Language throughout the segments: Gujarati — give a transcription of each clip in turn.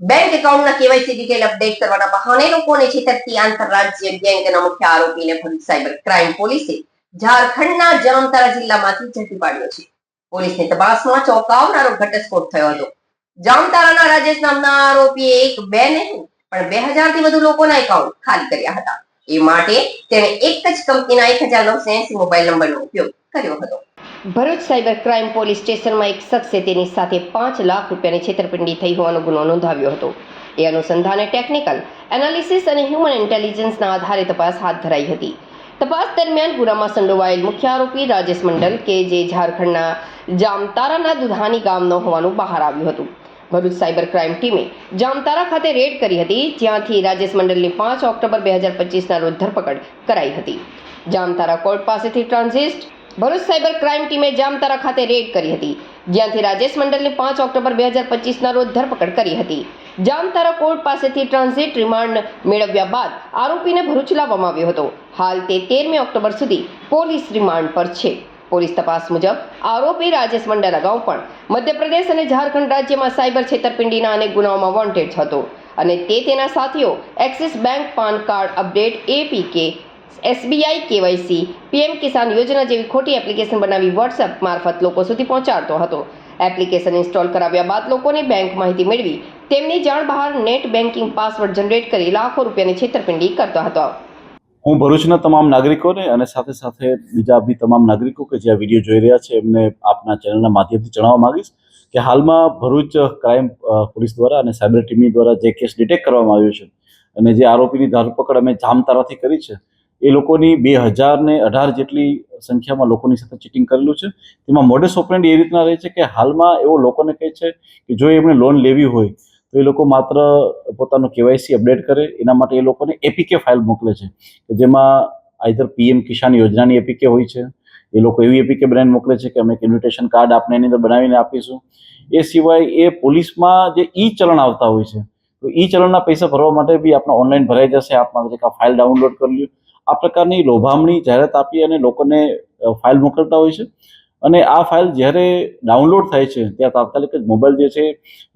બેંક એકાઉન્ટના કેવાયસી ડિટેલ અપડેટ કરવાના બહાને લોકોને છેતરતી આંતરરાજ્ય ગેંગના મુખ્ય આરોપીને સાયબર ક્રાઇમ પોલીસે ઝારખંડના જામતારા જિલ્લામાંથી ઝડપી પાડ્યો છે. પોલીસની તપાસમાં ચોંકાવનારો ઘટસ્ફોટ થયો હતો. જામતારાના રાજેશ નામના આરોપીએ એક બે નહીં, પણ બે હજારથી વધુ લોકોના એકાઉન્ટ ખાલી કર્યા હતા. એ માટે તેણે એક જ કંપનીના એક હજાર નવસો એસી મોબાઈલ નંબરનો ઉપયોગ કર્યો હતો. ભરૂચ સાયબર ક્રાઇમ પોલીસ સ્ટેશનમાં એક શખ્સે તેની સાથે પાંચ લાખ રૂપિયાની છેતરપિંડી થઈ હોવાનો ગુનો નોંધાવ્યો હતો. એ અનુસંધાને ટેકનિકલ એનાલિસિસ અને હ્યુમન ઇન્ટેલિજન્સના આધારે તપાસ હાથ ધરાઈ હતી. તપાસ દરમિયાન ગુનામાં સંડોવાયેલ મુખ્ય આરોપી રાજેશ મંડલ કે જે ઝારખંડના જામતારાના દુધાની ગામનો હોવાનું બહાર આવ્યું હતું. ભરૂચ સાયબર ક્રાઇમ ટીમે જામતારા ખાતે રેડ કરી હતી, જ્યાંથી રાજેશ મંડલની પાંચ ઓક્ટોબર બે હજાર પચીસના રોજ ધરપકડ કરાઈ હતી. જામતારા કોર્ટ પાસેથી ટ્રાન્ઝિસ્ટ ભરૂચ સાયબર ક્રાઇમ ટીમે જામતારા ખાતે રેડ કરી હતી. જ્યાંથી રાજેશ મંડલની પાંચ ઓક્ટોબર બે હજાર પચીસના રોજ ધરપકડ કરી હતી. જામતારા કોર્ટ પાસેથી ટ્રાન્ઝિટ રિમાન્ડ મેળવ્યા બાદ આરોપીને ભરૂચ લાવવામાં આવ્યો હતો. હાલ તે તેરમી ઓક્ટોબર સુધી પોલીસ રિમાન્ડ પર છે. પોલીસ તપાસ મુજબ આરોપી રાજેશ મંડલ અગાઉ પણ મધ્યપ્રદેશ અને ઝારખંડ રાજ્યમાં સાયબર છેતરપિંડીના અનેક ગુનાઓમાં વોન્ટેડ હતો. અને તે તેના સાથીઓ Axis bank PAN card update APK SBI KYC. PM Kisan યોજના જેવી ખોટી એપ્લિકેશન બનાવી વોટ્સએપ મારફત લોકો સુધી પહોંચાડતો હતો. એપ્લિકેશન ઇન્સ્ટોલ કરાવ્યા બાદ લોકોને બેંક માહિતી મેળવી તેમની જાણ બહાર નેટ બેન્કિંગ પાસવર્ડ જનરેટ કરી લાખો રૂપિયાની છેતરપિંડી કરતો હતો. હું ભરૂચના તમામ નાગરિકોને અને સાથે સાથે બીજા બી તમામ નાગરિકો કે જે આ વીડિયો જોઈ રહ્યા છે, એમને આપના ચેનલના માધ્યમથી જણાવવા માંગીશ કે હાલમાં ભરૂચ ક્રાઇમ પોલીસ દ્વારા અને સાયબર ટીમની દ્વારા જે કેસ ડિટેક્ટ કરવામાં આવ્યો છે અને જે આરોપીની ધરપકડ અમે જામતારાથી કરી છે એ લોકોની બે હજાર ને અઢાર જેટલી સંખ્યામાં લોકોની સાથે ચીટિંગ કરેલું છે. તેમાં મોડેસ ઓપરેન્ડ એ રીતના રહે છે કે હાલમાં એવો લોકોને કહે છે કે જો એમણે લોન લેવી હોય, તો એ લોકો માત્ર પોતાનું કેવાયસી અપડેટ કરે. એના માટે એ લોકોને એપીકે ફાઇલ મોકલે છે કે જેમાં આઈધર પીએમ કિસાન યોજનાની એપીકે હોય છે. એ લોકો એવી એપીકે બ્રાન્ડ મોકલે છે કે અમે એક ઇન્વિટેશન કાર્ડ આપને એની અંદર બનાવીને આપીશું. એ સિવાય એ પોલીસમાં જે ઈ ચલણ આવતા હોય છે, તો ઈ ચલણના પૈસા ભરવા માટે બી આપણા ઓનલાઈન ભરાઈ જશે. આપમાં જે ફાઇલ ડાઉનલોડ કરી લ્યો. આ પ્રકારની લોભામણી જાહેરાત આપી અને લોકોને ફાઇલ મોકલતા હોય છે. અને આ ફાઇલ જ્યારે ડાઉનલોડ થાય છે, ત્યાં તાત્કાલિક જ મોબાઈલ જે છે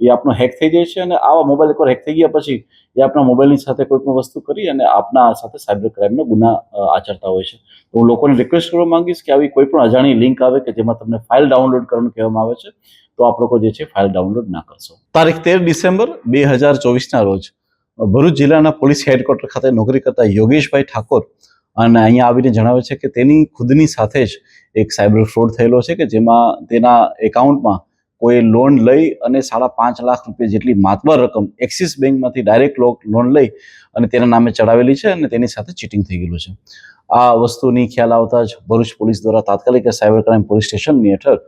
એ આપનો હેક થઈ જાય છે અને આવા મોબાઈલ એકવાર હેક થઈ ગયા પછી એ આપણા મોબાઈલની સાથે કોઈ પણ વસ્તુ કરી અને આપના સાથે સાયબર ક્રાઇમનો ગુના આચરતા હોય છે. તો હું લોકોને રિક્વેસ્ટ કરવા માંગીશ કે આવી કોઈ પણ અજાણી લિંક આવે કે જેમાં તમને ફાઇલ ડાઉનલોડ કરવાનું કહેવામાં આવે છે, તો આપ લોકો જે છે ફાઇલ ડાઉનલોડ ના કરશો. તારીખ તેર ડિસેમ્બર બે હજાર ચોવીસના રોજ ભરૂચ જિલ્લાના પોલીસ હેડક્વાર્ટર ખાતે નોકરી કરતા યોગેશભાઈ ઠાકોર અને અહીંયા આવીને જણાવે છે કે તેની ખુદની સાથે જ એક સાયબર ફ્રોડ થયેલો છે કે જેમાં તેના એકાઉન્ટમાં કોઈ લોન લઈ અને સાડા પાંચ લાખ રૂપિયા જેટલી માતબર રકમ એક્સિસ બેંકમાંથી ડાયરેક્ટ લોન લઈ અને તેના નામે ચડાવેલી છે અને તેની સાથે ચીટિંગ થઈ ગયેલું છે. આ વસ્તુની ખ્યાલ આવતા જ ભરૂચ પોલીસ દ્વારા તાત્કાલિક સાયબર ક્રાઇમ પોલીસ સ્ટેશનની હેઠળ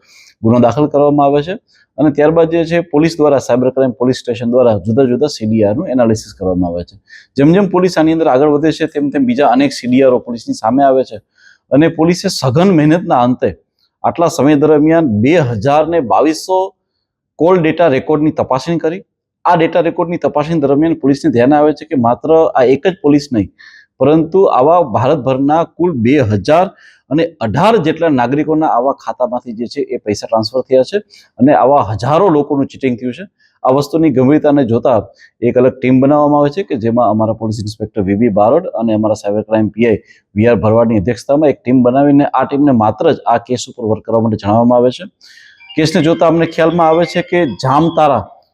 ગુનો દાખલ કરવામાં આવે છે અને ત્યારબાદ જે છે પોલીસ દ્વારા સાયબર ક્રાઇમ પોલીસ સ્ટેશન દ્વારા જુદા જુદા સીડીઆરનું એનાલિસિસ કરવામાં આવે છે. જેમ જેમ પોલીસ આની અંદર આગળ વધે છે, તેમ તેમ બીજા અનેક સીડીઆરઓ પોલીસની સામે આવે છે અને પોલીસે સઘન મહેનતના અંતે આટલા સમય દરમિયાન બે હજાર ને બાવીસો કોલ ડેટા રેકોર્ડની તપાસણી કરી. આ ડેટા રેકોર્ડની તપાસણી દરમિયાન પોલીસને ધ્યાન આવે છે કે માત્ર આ એક જ પોલીસ નહીં, પરંતુ આવા ભારતભરના કુલ બે હજાર અને અઢાર જેટલા નાગરિકોના આવા ખાતામાંથી જે છે એ પૈસા ટ્રાન્સફર થયા છે અને આવા હજારો લોકોનું ચીટિંગ થયું છે. આ વસ્તુની ગંભીરતાને જોતા એક અલગ ટીમ બનાવવામાં આવે છે કે જેમાં અમારા પોલીસ ઇન્સ્પેક્ટર વીબી બારોડ અને અમારા cyber crime PI V R ભરવાડની અધ્યક્ષતામાં એક ટીમ બનાવીને આ ટીમને માત્ર જ આ કેસ ઉપર વર્ક કરવા માટે જણાવવામાં આવે છે. કેસને જોતા અમને ખ્યાલમાં આવે છે કે જામતારા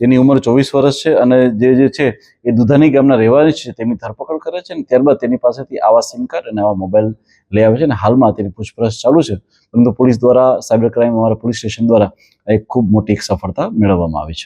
જેની ઉંમર ચોવીસ વર્ષ છે અને જે જે છે એ દુધાની ગામના રહેવાની છે, તેમની ધરપકડ કરે છે અને ત્યારબાદ તેની પાસેથી આવા સિમ કાર્ડ અને આવા મોબાઈલ લઈ આવે છે અને હાલમાં તેની પૂછપરછ ચાલુ છે. પરંતુ પોલીસ દ્વારા, સાયબર ક્રાઇમ અમારા પોલીસ સ્ટેશન દ્વારા એક ખૂબ મોટી સફળતા મેળવવામાં આવી છે.